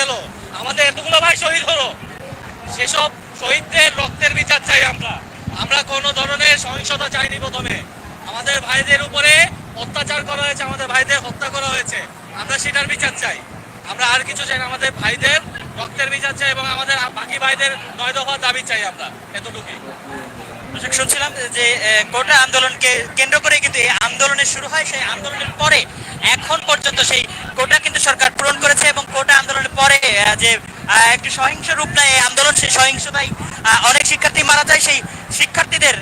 গেল। আমাদের এতগুলো ভাই শহীদ হলো। সেসব শহীদদের রক্তের বিচার চাই আমরা। আমরা কোনো ধরনের সহিংসতা চাইনি প্রথমে। আমাদের ভাইদের উপরে অত্যাচার করা হয়েছে, আমাদের ভাইদের হত্যা করা হয়েছে। আমরা সেটার বিচার চাই। আমরা আর কিছু চাই আমাদের ভাইদের রক্তের বিচার চাই এবং আমাদের বাকি ভাইদের নয় দফা দাবি চাই আমরা, এতটুকুই। শুনছিলাম যে কোটা আন্দোলনকে কেন্দ্র করে কিন্তু এই আন্দোলনের শুরু হয়। সেই আন্দোলনের পরে এখন পর্যন্ত সেই কোটা কিন্তু সরকার পূরণ করেছে এবং কোটা পরে যে একটি সহিংস রূপ নেয় এই আন্দোলন, সেই সহিংসতায় অনেক শিক্ষার্থী মারা যায়, সেই শিক্ষার্থীদের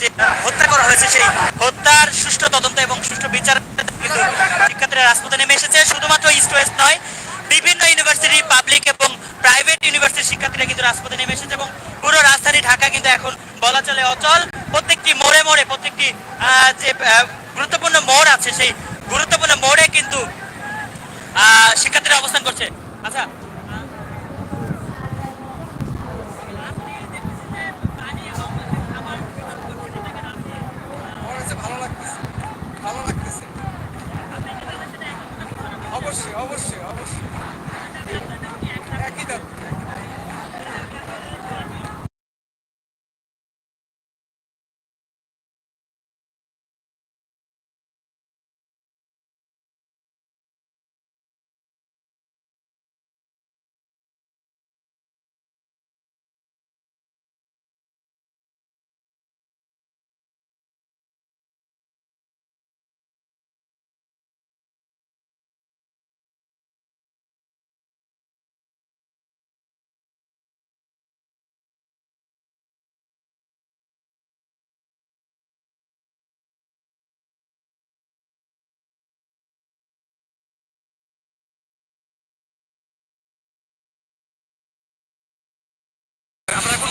যে হত্যা করা হয়েছে, সেই হত্যার সুষ্ঠু তদন্ত এবং সুষ্ঠু বিচার কিন্তু শিক্ষার্থীরা রাজপথে নেমে এসেছে। শুধুমাত্র ইস্ট ওয়েস্ট নয়, বিভিন্ন ইউনিভার্সিটি পাবলিক এবং প্রাইভেট ইউনিভার্সিটির শিক্ষার্থীরা কিন্তু রাজপথে নেমে এসেছে এবং পুরো রাজধানী ঢাকা কিন্তু এখন বলা চলে অচল। প্রত্যেকটি মোড়ে মোড়ে, প্রত্যেকটি যে গুরুত্বপূর্ণ মোড় আছে, সেই গুরুত্বপূর্ণ মোড়ে কিন্তু শিক্ষার্থীরা অবস্থান করছে। আচ্ছা আমার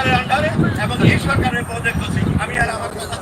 সরকারের আন্ডারে এবং এই সরকারের পদে আমি আর আমার কথা